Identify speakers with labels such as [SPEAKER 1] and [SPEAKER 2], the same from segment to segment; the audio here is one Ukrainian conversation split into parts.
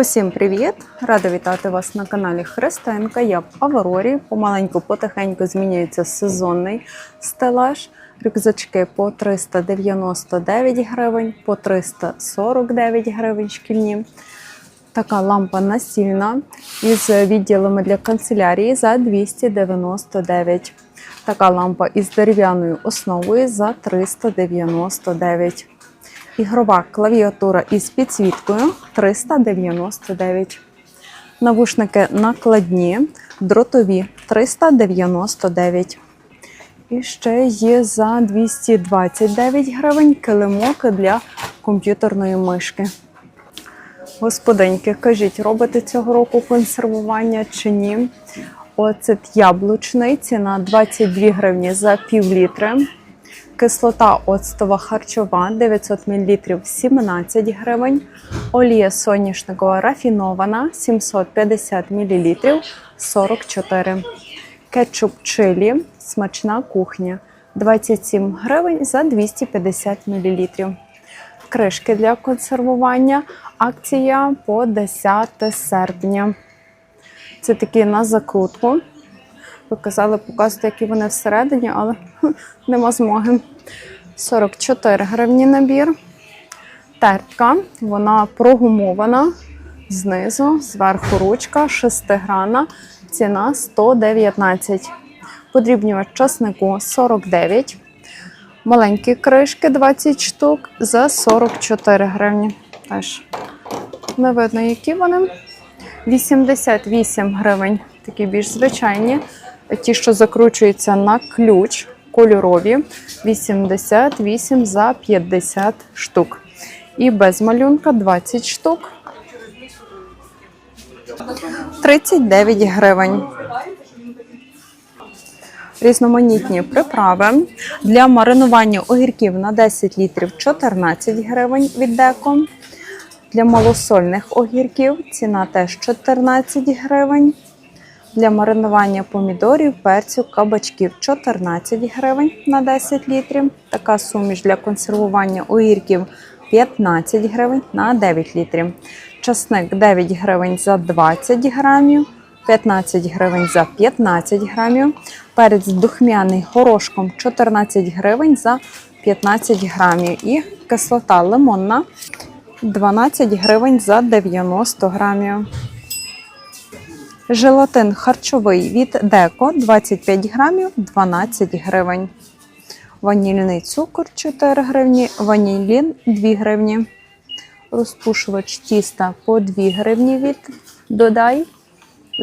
[SPEAKER 1] Усім привіт! Рада вітати вас на каналі Христинка. Я в Аврорі. Помаленьку, потихеньку змінюється сезонний стелаж. Рюкзачки по 399 гривень, по 349 гривень шкільні. Така лампа настільна із відділами для канцелярії за 299. Така лампа із дерев'яною основою за 399. Ігрова клавіатура із підсвіткою 399. Навушники накладні, дротові 399. І ще є за 229 гривень килимок для комп'ютерної мишки. Господиньки, кажіть, робите цього року консервування чи ні? Оцет яблучний, ціна 22 гривні за пів літри. Кислота оцтова харчова 900 мл 17 гривень. Олія соняшникова рафінована 750 мл 44. Кетчуп чилі смачна кухня 27 гривень за 250 мл. Кришки для консервування. Акція по 10 серпня. Це такі на закрутку. Ви казали показувати, які вони всередині, але нема змоги. 44 гривні набір. Тертка, вона прогумована знизу, зверху ручка, шестигранна, ціна 119. Подрібнювач часнику 49. Маленькі кришки 20 штук за 44 гривні. Теж не видно, які вони. 88 гривень, такі більш звичайні. Ті, що закручуються на ключ, кольорові, 88 за 50 штук. І без малюнка 20 штук. 39 гривень. Різноманітні приправи. Для маринування огірків на 10 літрів 14 гривень від деко. Для малосольних огірків ціна теж 14 гривень. Для маринування помідорів, перцю, кабачків 14 гривень на 10 літрів. Така суміш для консервування огірків 15 гривень на 9 літрів. Часник 9 гривень за 20 грамів, 15 гривень за 15 грамів. Перець духмяний горошком 14 гривень за 15 грамів. І кислота лимонна 12 гривень за 90 грамів. Желатин харчовий від Деко 25 грамів 12 гривень. Ванільний цукор 4 гривні, ванілін 2 гривні. Розпушувач тіста по 2 гривні від Додай.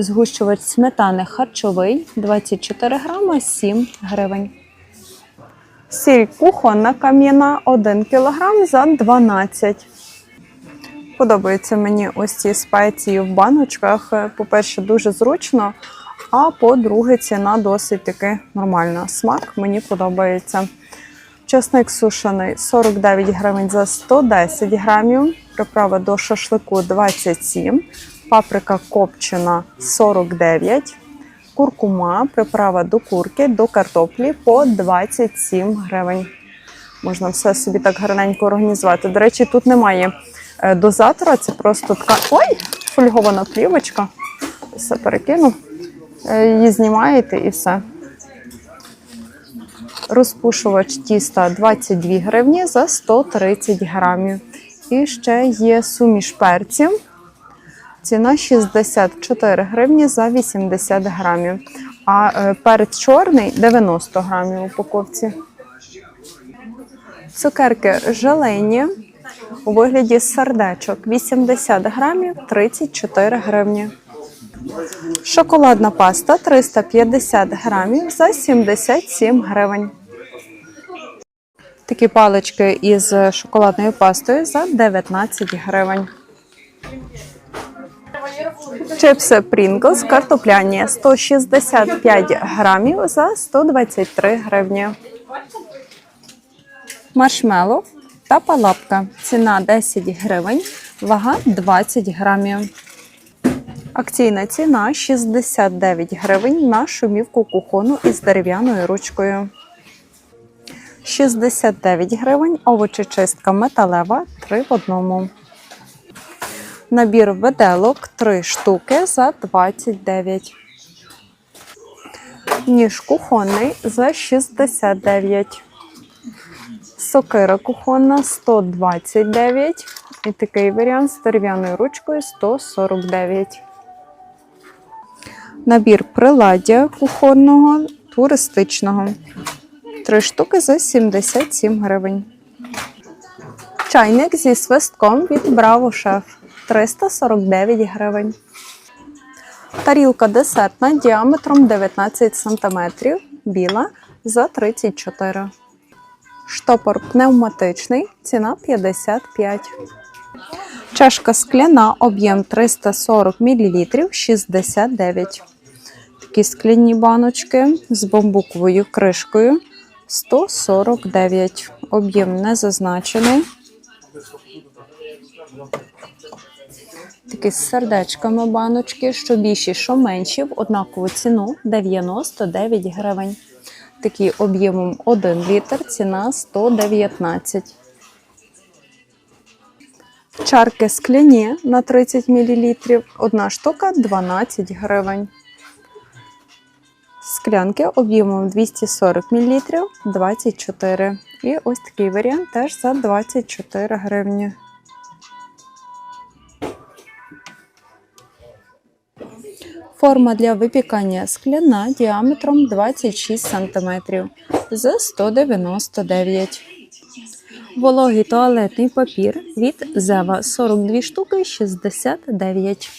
[SPEAKER 1] Згущувач сметани харчовий 24 грама 7 гривень. Сіль кухонна кам'яна 1 кг за 12 Подобаються мені ось ці спеції в баночках. По-перше, дуже зручно, а по-друге, ціна досить таки нормальна. Смак мені подобається. Чесник сушений 49 гривень за 110 грамів. Приправа до шашлику 27, паприка копчена 49, куркума, приправа до курки, до картоплі по 27 гривень. Можна все собі так гарненько організувати. До речі, тут немає е, дозатора, це просто така ой, фольгована плівочка. Все перекину. Е, Її знімаєте і все. Розпушувач тіста 22 гривні за 130 грамів. І ще є суміш перців. Ціна 64 гривні за 80 грамів. А е, перець чорний 90 грамів у упаковці. Цукерки желейні у вигляді сердечок 80 грамів 34 гривні. Шоколадна паста 350 грамів за 77 гривень. Такі палички із шоколадною пастою за 19 гривень. Чипси Pringles картопляні 165 грамів за 123 гривні. Маршмеллоу та палапка. Ціна 10 гривень, вага 20 грамів. Акційна ціна 69 гривень на шумівку кухону із дерев'яною ручкою. 69 гривень овочечистка металева 3 в одному. Набір виделок 3 штуки за 29. Ніж кухонний за 69. Сокира кухонна 129. І такий варіант з дерев'яною ручкою 149. Набір приладдя кухонного туристичного. Три штуки за 77 гривень. Чайник зі свистком від Браво Шеф 349 гривень. Тарілка десертна діаметром 19 см, біла за 34 Штопор пневматичний, ціна 55 Чашка скляна, об'єм 340 мл, 69 Такі скляні баночки з бамбуковою кришкою 149 Об'єм не зазначений. Такі з сердечками баночки, що більші, що менші, в однакову ціну 99 гривень. Такі об'ємом 1 літр, ціна 119. Чарки скляні на 30 мл, одна штука 12 гривень. Склянки об'ємом 240 мл 24. І ось такий варіант теж за 24 гривні. Форма для випікання скляна діаметром 26 см за 199 Вологий туалетний папір від Зева 42 штуки 69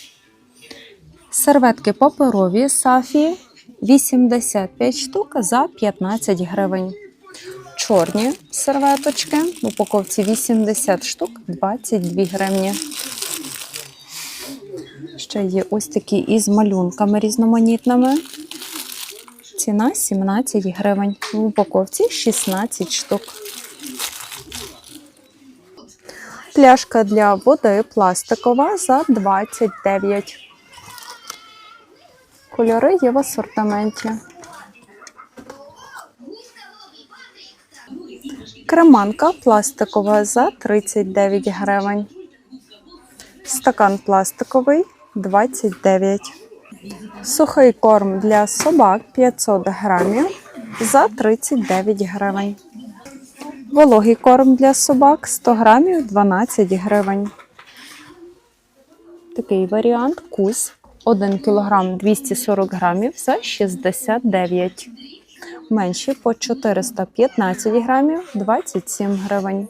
[SPEAKER 1] Серветки паперові Сафі 85 штук за 15 гривень. Чорні серветочки в упаковці 80 штук 22 гривні. Ще є ось такі із малюнками різноманітними. Ціна 17 гривень. В упаковці 16 штук. Пляшка для води пластикова за 29. Кольори є в асортименті. Креманка пластикова за 39 гривень. Стакан пластиковий 29. Сухий корм для собак 500 грамів за 39 гривень. Вологий корм для собак 100 грамів 12 гривень. Такий варіант кус 1 кг 240 грамів за 69. Менші по 415 грамів 27 гривень.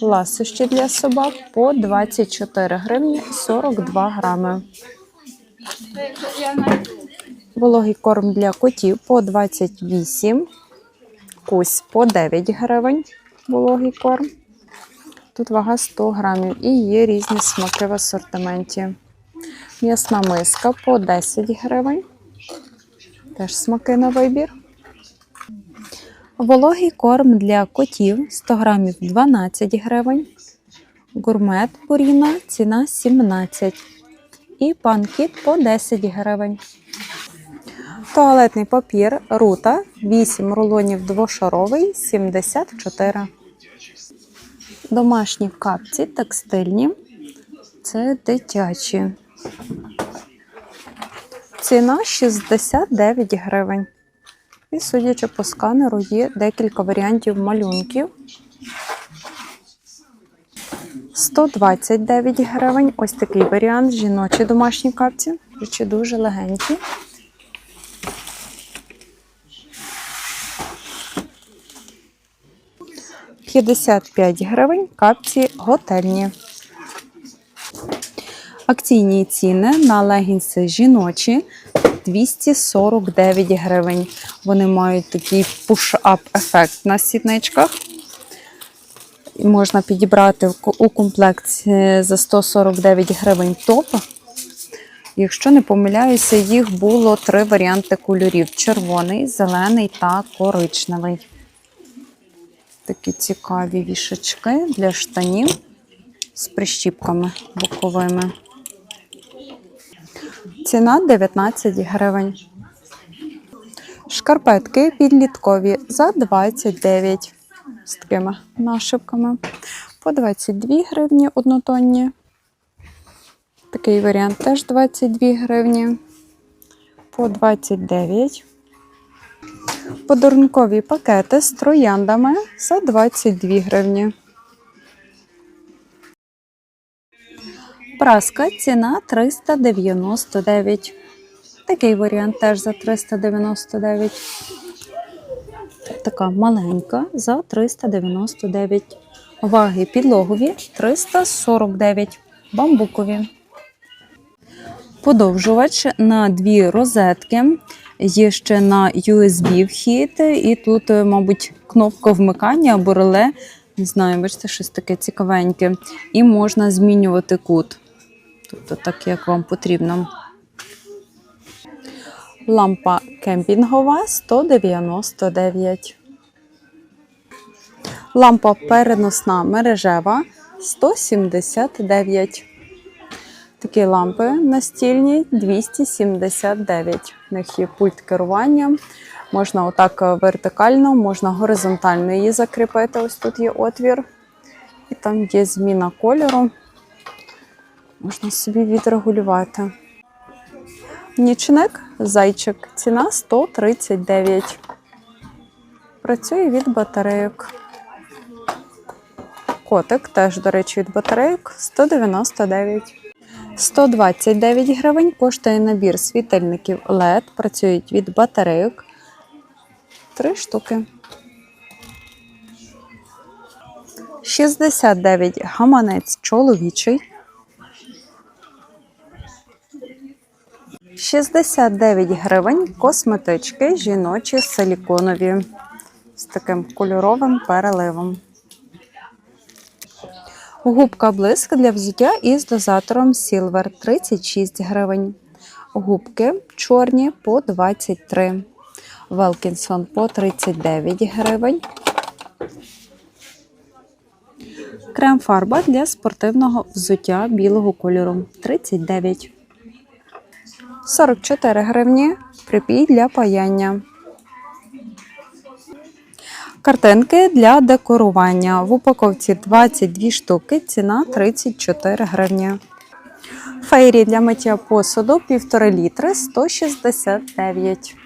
[SPEAKER 1] Ласощі для собак по 24 гривні 42 грами. Вологий корм для котів по 28. Кусь по 9 гривень. Вологий корм. Тут вага 100 грамів і є різні смаки в асортименті. М'ясна миска по 10 гривень. Теж смаки на вибір. Вологий корм для котів 100 грамів 12 гривень. Гурмет Пуріна ціна 17. І панкіт по 10 гривень. Туалетний папір рута 8 рулонів двошаровий 74. Домашні капці текстильні. Це дитячі. Ціна 69 гривень. І, судячи по сканеру, є декілька варіантів малюнків. 129 гривень. Ось такий варіант. Жіночі домашні капці. Речі дуже легенькі. «55 гривень капці готельні. Акційні ціни на легінси жіночі 249 гривень. Вони мають такий push-up ефект на сітничках. Можна підібрати у комплекті за 149 гривень топ. Якщо не помиляюся, їх було три варіанти кольорів: червоний, зелений та коричневий. Такі цікаві вішачки для штанів з прищіпками боковими. Ціна 19 гривень. Шкарпетки підліткові за 29 з такими нашивками. По 22 гривні однотонні. Такий варіант теж 22 гривні. По 29. Подарункові пакети з трояндами за 22 гривні. Праска ціна 399. Такий варіант теж за 399. Така маленька за 399. Ваги підлогові 349. Бамбукові. Подовжувач на дві розетки. Є ще на USB вхід, і тут, е, мабуть, кнопка вмикання або реле. Не знаю, бачите, щось таке цікавеньке. І можна змінювати кут. Тобто, так як вам потрібно. Лампа кемпінгова 199. Лампа переносна мережева 179. Такі лампи настільні 279. У них є пульт керування. Можна отак вертикально, можна горизонтально її закріпити. Ось тут є отвір. І там є зміна кольору. Можна собі відрегулювати. Нічник, зайчик. Ціна 139. Працює від батарейок. Котик теж, до речі, від батарейок 199. 129 гривень коштує набір світильників LED. Працюють від батарейок. Три штуки. 69 гаманець чоловічий. 69 гривень косметички жіночі силіконові з таким кольоровим переливом. Губка блиск для взуття із дозатором Silver 36 гривень. Губки чорні по 23. Велкінсон по 39 гривень. Крем-фарба для спортивного взуття білого кольору 39. 44 гривні. Припій для паяння. Картинки для декорування. В упаковці 22 штуки, ціна 34 гривні. Фейрі для миття посуду 1,5 літри 169.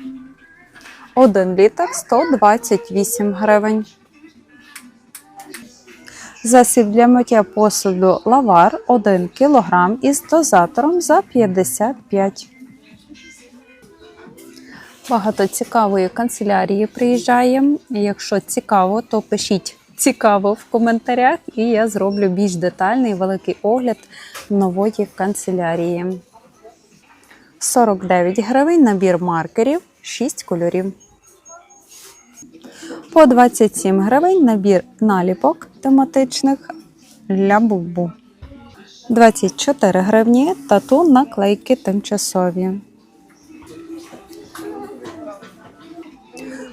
[SPEAKER 1] 1 літр 128 гривень. Засіб для миття посуду лавар 1 кг із дозатором за 55. Багато цікавої канцелярії приїжджає. Якщо цікаво, то пишіть цікаво в коментарях, і я зроблю більш детальний великий огляд нової канцелярії. 49 гривень набір маркерів 6 кольорів. По 27 гривень набір наліпок тематичних для бубу. 24 гривні тату наклейки тимчасові.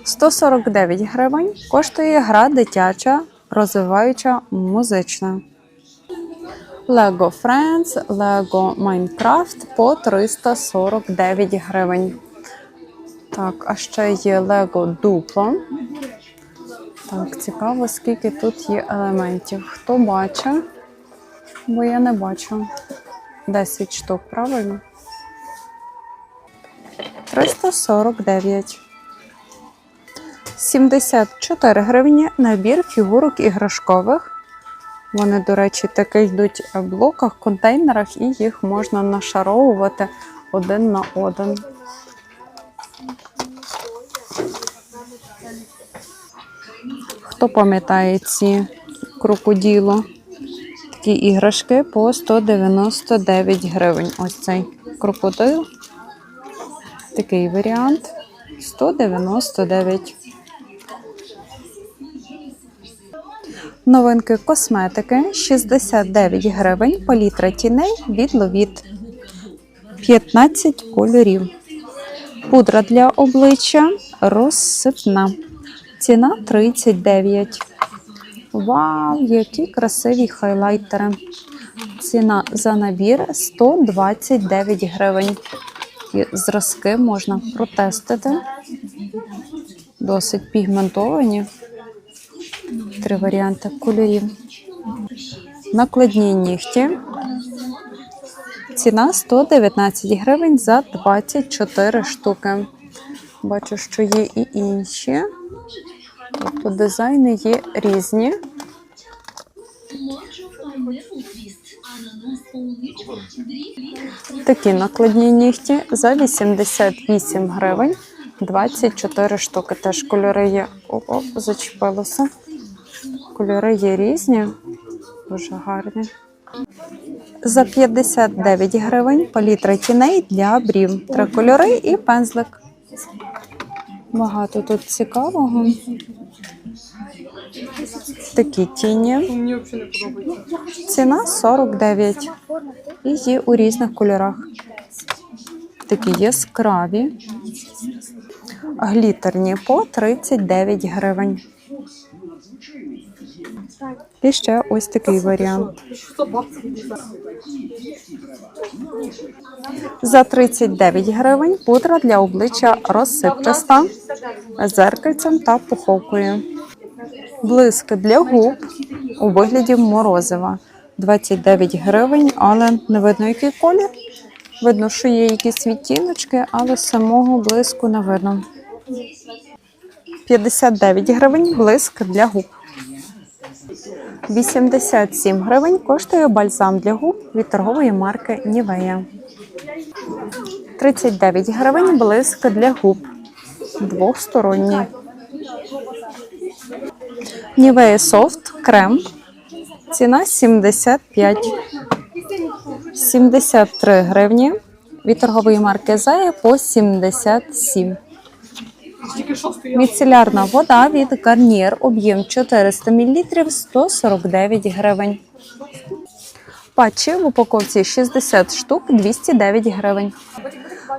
[SPEAKER 1] 149 гривень коштує гра дитяча, розвиваюча музична. Lego Friends, Lego Minecraft по 349 гривень. Так, а ще є Lego Duplo. Так, цікаво, скільки тут є елементів. Хто бачить? Бо я не бачу. 10 штук, правильно? 349. 74 гривні набір фігурок іграшкових. Вони, до речі, таки йдуть в блоках, контейнерах, і їх можна нашаровувати один на один. Хто пам'ятає ці крокоділо? Такі іграшки по 199 гривень. Ось цей крокодил. Такий варіант 199. Новинки косметики 69 гривень, палітра тіней від Ловіт 15 кольорів. Пудра для обличчя розсипна. Ціна 39. Вау, які красиві хайлайтери. Ціна за набір 129 гривень. Зразки можна протестити. Досить пігментовані. Три варіанти кольорів. Накладні нігті. Ціна 119 гривень за 24 штуки. Бачу, що є і інші. Тобто дизайни є різні. Такі накладні нігті за 88 гривень. 24 штуки. Теж кольори є. Оп, оп, зачепилося. Кольори є різні, дуже гарні. За 59 гривень палітра тіней для брів. Три кольори і пензлик. Багато тут цікавого. Такі тіні. Ціна 49. І є у різних кольорах. Такі яскраві. Глітерні по 39 гривень. І ще ось такий варіант. За 39 гривень пудра для обличчя розсипчаста зеркальцем та пуховкою. Блиск для губ у вигляді морозива. 29 гривень, але не видно, який колір. Видно, що є якісь відтіночки, але самого блиску не видно. 59 гривень блиск для губ. 87 гривень коштує бальзам для губ від торгової марки Нівея. 39 гривень блиск для губ. Двохсторонній. Нівея Софт крем. Ціна 75. 73 гривні. Від торгової марки Зая по 77. Міцелярна вода від Garnier, об'єм 400 мл 149 гривень. Патчі в упаковці 60 штук 209 гривень.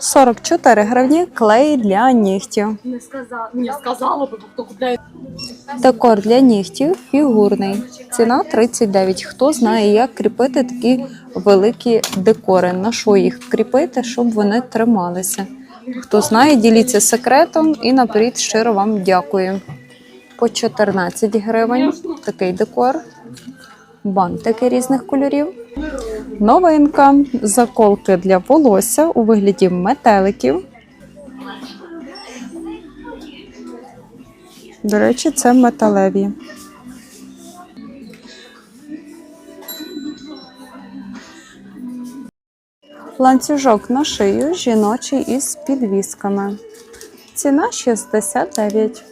[SPEAKER 1] 44 гривні клей для нігтів.
[SPEAKER 2] Не сказала. Ні, сказала би, хто купляє.
[SPEAKER 1] Декор для нігтів фігурний. Ціна 39. Хто знає, як кріпити такі великі декори, на що їх кріпити, щоб вони трималися. Хто знає, діліться секретом і наперед щиро вам дякую. По 14 гривень такий декор. Бантики різних кольорів. Новинка. Заколки для волосся у вигляді метеликів. До речі, це металеві. Ланцюжок на шию жіночий із підвісками. Ціна 69.